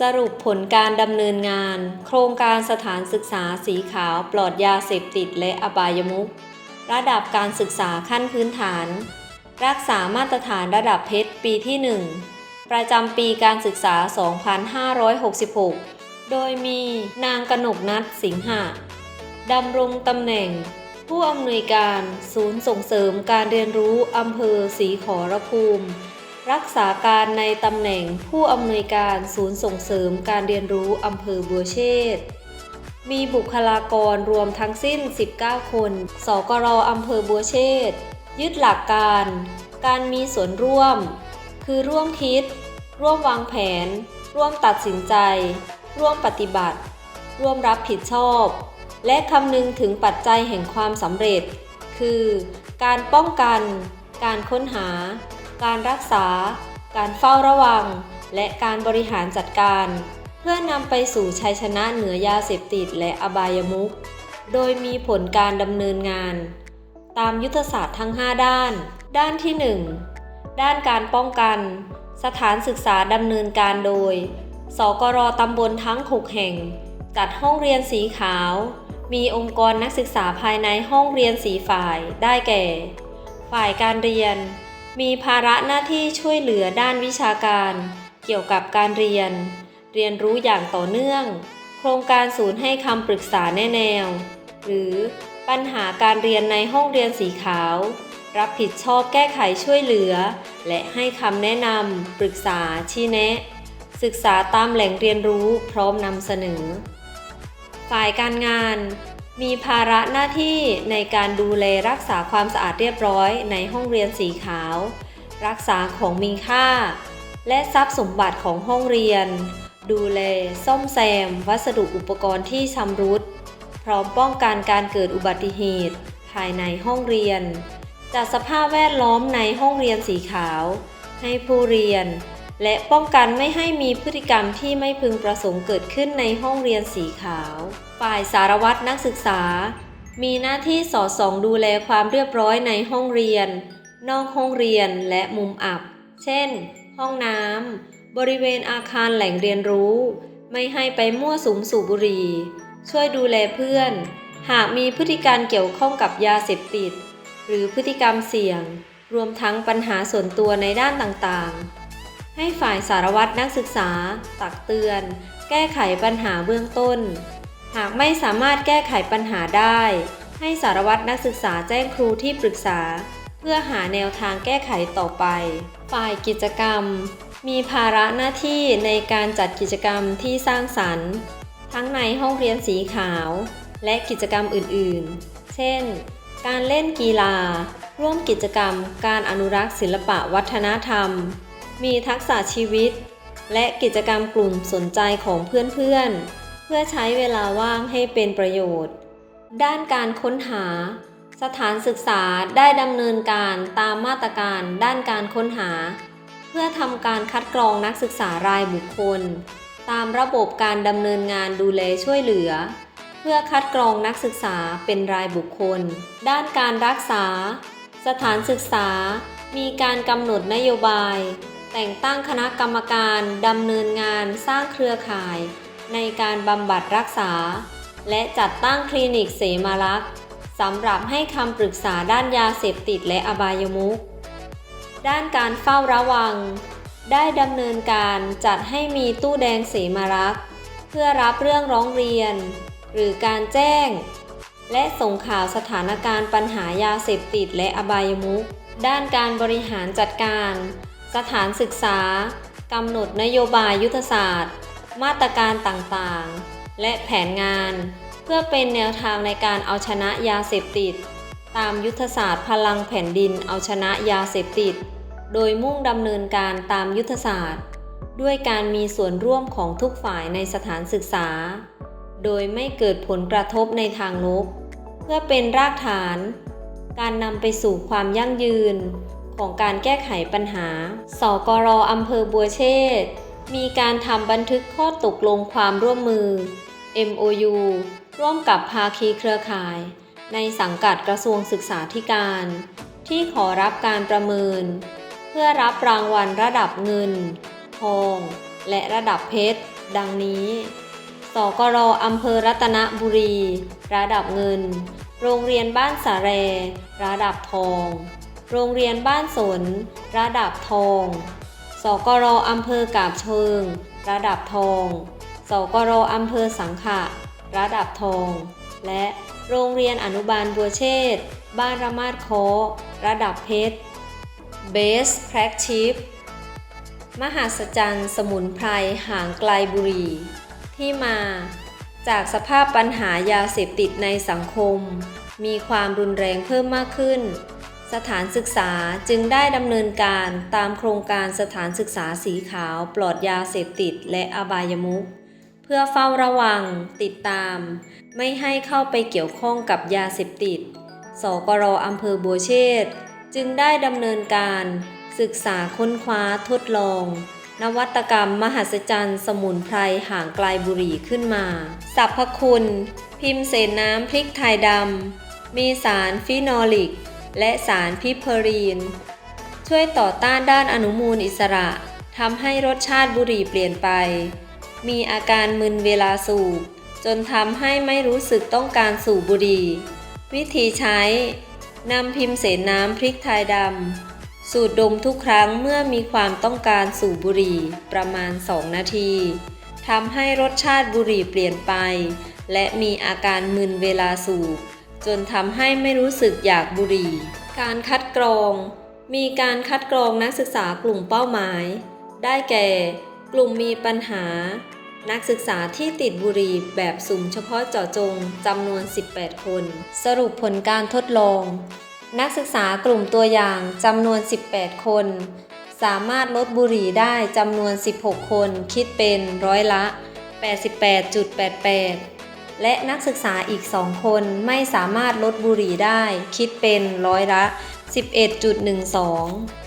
สรุปผลการดำเนินงาน โครงการสถานศึกษาสีขาวปลอดยาเสพติดและอบายมุขระดับการศึกษาขั้นพื้นฐาน รักษามาตรฐานระดับเพชรปีที่ 1 ประจำปีการศึกษา 2566 โดยมีนางกนกนัทสิงหะดำรงตำแหน่ง ผู้อำนวยการศูนย์ส่งเสริมการเรียนรู้อำเภอศรีขอรภูมิ รักษาการในตำแหน่งผู้อำนวยการศูนย์ส่งเสริมการเรียนรู้อำเภอบัวเชษมีบุคลากรรวมทั้งสิ้น 19 คน สกรอำเภอบัวเชษยึดหลักการ การมีส่วนร่วม คือร่วมคิด ร่วมวางแผน ร่วมตัดสินใจ ร่วมปฏิบัติ ร่วมรับผิดชอบ และคำนึงถึงปัจจัยแห่งความสำเร็จ คือ การป้องกัน การค้นหา การรักษา การเฝ้าระวัง และการบริหารจัดการ เพื่อนำไปสู่ชัยชนะเหนือยาเสพติดและอบายมุขโดยมีผลการดำเนินงาน ตามยุทธศาสตร์ทั้ง 5 ด้าน ด้านที่ 1 ด้านการป้องกัน สถานศึกษาดำเนินการโดย สกรตำบลทั้ง 6 แห่ง จัดห้องเรียนสีขาว มีองค์กรนักศึกษาภายในห้องเรียนสีฝ่าย ได้แก่ ฝ่ายการเรียน มีภาระหน้าที่ช่วยเหลือด้านวิชาการ เกี่ยวกับการเรียน เรียนรู้อย่างต่อเนื่อง โครงการศูนย์ให้คำปรึกษาแนแนว หรือปัญหาการเรียนในห้องเรียนสีขาว รับผิดชอบแก้ไขช่วยเหลือ และให้คำแนะนำปรึกษาชี้แนะ ศึกษาตามแหล่งเรียนรู้พร้อมนำเสนอ ฝ่ายการงาน มีภาระหน้าที่ในการดูแลรักษาความสะอาดเรียบร้อยในห้องเรียนสีขาว รักษาของมีค่า และทรัพย์สมบัติของห้องเรียน ดูแลซ่อมแซม วัสดุอุปกรณ์ที่ชำรุด พร้อมป้องกันการเกิดอุบัติเหตุ ภายในห้องเรียน จัดสภาพแวดล้อมในห้องเรียนสีขาว ให้ผู้เรียน และป้องกันไม่ให้มีพฤติกรรมที่ไม่พึงประสงค์เกิดขึ้นในห้องเรียนสีขาว ฝ่ายสารวัตรนักศึกษา มีหน้าที่สอดส่องดูแลความเรียบร้อยในห้องเรียน นอกห้องเรียนและมุมอับ เช่น ห้องน้ำบริเวณอาคารแหล่งเรียนรู้ ไม่ให้ไปมั่วสุมสูบบุหรี่ ช่วยดูแลเพื่อน หากมีพฤติการเกี่ยวข้องกับยาเสพติด หรือพฤติกรรมเสี่ยง รวมทั้งปัญหาส่วนตัวในด้านต่างๆ ให้ฝ่ายสารวัตรนักศึกษา ตักเตือน แก้ไขปัญหาเบื้องต้น หากไม่สามารถแก้ไขปัญหาได้ ให้สารวัตรนักศึกษาแจ้งครูที่ปรึกษา เพื่อหาแนวทางแก้ไขต่อไป ฝ่ายกิจกรรม มีภาระหน้าที่ในการจัดกิจกรรมที่สร้างสรรค์ ทั้งในห้องเรียนสีขาว และกิจกรรมอื่นๆ เช่น การเล่นกีฬา ร่วมกิจกรรม การอนุรักษ์ศิลปะวัฒนธรรม มีทักษะชีวิต และกิจกรรมกลุ่มสนใจของเพื่อนๆ เพื่อใช้เวลาว่างให้เป็นประโยชน์ ด้านการค้นหา สถานศึกษาได้ดำเนินการตามมาตรการด้านการค้นหา เพื่อทำการคัดกรองนักศึกษารายบุคคล ตามระบบการดำเนินงานดูแลช่วยเหลือ เพื่อคัดกรองนักศึกษาเป็นรายบุคคล ด้านการรักษา สถานศึกษามีการกำหนดนโยบาย แต่งตั้งคณะกรรมการดำเนินงานสร้างเครือข่าย ในการบำบัดรักษา และจัดตั้งคลินิกเสมารักษ์สำหรับให้คำปรึกษาด้านยาเสพติดและอบายมุขด้านการเฝ้าระวัง ได้ดำเนินการจัดให้มีตู้แดงเสมารักษ์เพื่อรับเรื่องร้องเรียน หรือการแจ้ง และส่งข่าวสถานการณ์ปัญหายาเสพติดและอบายมุขด้านการบริหารจัดการ สถานศึกษากำหนดนโยบายยุทธศาสตร์ มาตรการต่างๆ และแผนงาน เพื่อเป็นแนวทางในการเอาชนะยาเสพติด ตามยุทธศาสตร์พลังแผ่นดินเอาชนะยาเสพติด โดยมุ่งดำเนินการตามยุทธศาสตร์ ด้วยการมีส่วนร่วมของทุกฝ่ายในสถานศึกษา โดยไม่เกิดผลกระทบในทางลบเพื่อเป็นรากฐาน การนำไปสู่ความยั่งยืน ของการแก้ไขปัญหา สกรอำเภอบัวเชษมีการทำบันทึกข้อตกลงความร่วมมือ MOU ร่วมกับภาคีเครือข่าย ในสังกัดกระทรวงศึกษาธิการ ที่ขอรับการประเมิน เพื่อรับรางวัลระดับเงิน ทอง และระดับเพชร ดังนี้ สกรอำเภอรัตนบุรี ระดับเงิน โรงเรียนบ้านสาแร ระดับทอง โรงเรียนบ้านสน ระดับทอง สกรอำเภอกาบเชิง ระดับทอง สกรอำเภอสังขะ ระดับทอง และโรงเรียนอนุบาลบัวเชษบ้านระมาดคาะระดับเพชร Best Practice มหัศจรรย์สมุนไพรห่างไกลบุรี ที่มาจากสภาพปัญหายาเสพติดในสังคม มีความรุนแรงเพิ่มมากขึ้น สถานศึกษาจึงได้ดำเนินการตามโครงการสถานศึกษาสีขาวปลอดยาเสพติดและอบายมุขเพื่อเฝ้าระวัง ติดตาม ไม่ให้เข้าไปเกี่ยวข้องกับยาเสพติด สกรอำเภอบัวเชษจึงได้ดำเนินการ ศึกษาค้นคว้าทดลอง นวัตกรรมมหัศจรรย์ สมุนไพรห่างไกลบุรีขึ้นมาสรรพคุณ พิมเสนน้ำพริกไทยดำมีสารฟินอลิก และสารพิเพอรีน ช่วยต่อต้านด้านอนุมูลอิสระทำให้รสชาติบุหรี่เปลี่ยนไป มีอาการมึนเวลาสูบ จนทำให้ไม่รู้สึกต้องการสูบบุหรี่ วิธีใช้นำพิมพ์เสนน้ำพริกไทยดำ สูดดมทุกครั้งเมื่อมีความต้องการสูบบุหรี่ประมาณ 2 นาทีทำให้รสชาติบุหรี่เปลี่ยนไป และมีอาการมึนเวลาสูบ จนทำให้ไม่รู้สึกอยากบุหรี่ การคัดกรอง มีการคัดกรองนักศึกษากลุ่มเป้าหมาย ได้แก่ กลุ่มมีปัญหา นักศึกษาที่ติดบุหรี่แบบสุ่มเฉพาะเจาะจงจำนวน 18 คน สรุปผลการทดลอง นักศึกษากลุ่มตัวอย่างจำนวน 18 คน สามารถลดบุหรี่ได้จำนวน 16 คน คิดเป็นร้อยละ 88.88 และนักศึกษาอีก 2 คนไม่สามารถลดบุหรี่ได้ คิดเป็นร้อยละ 11.12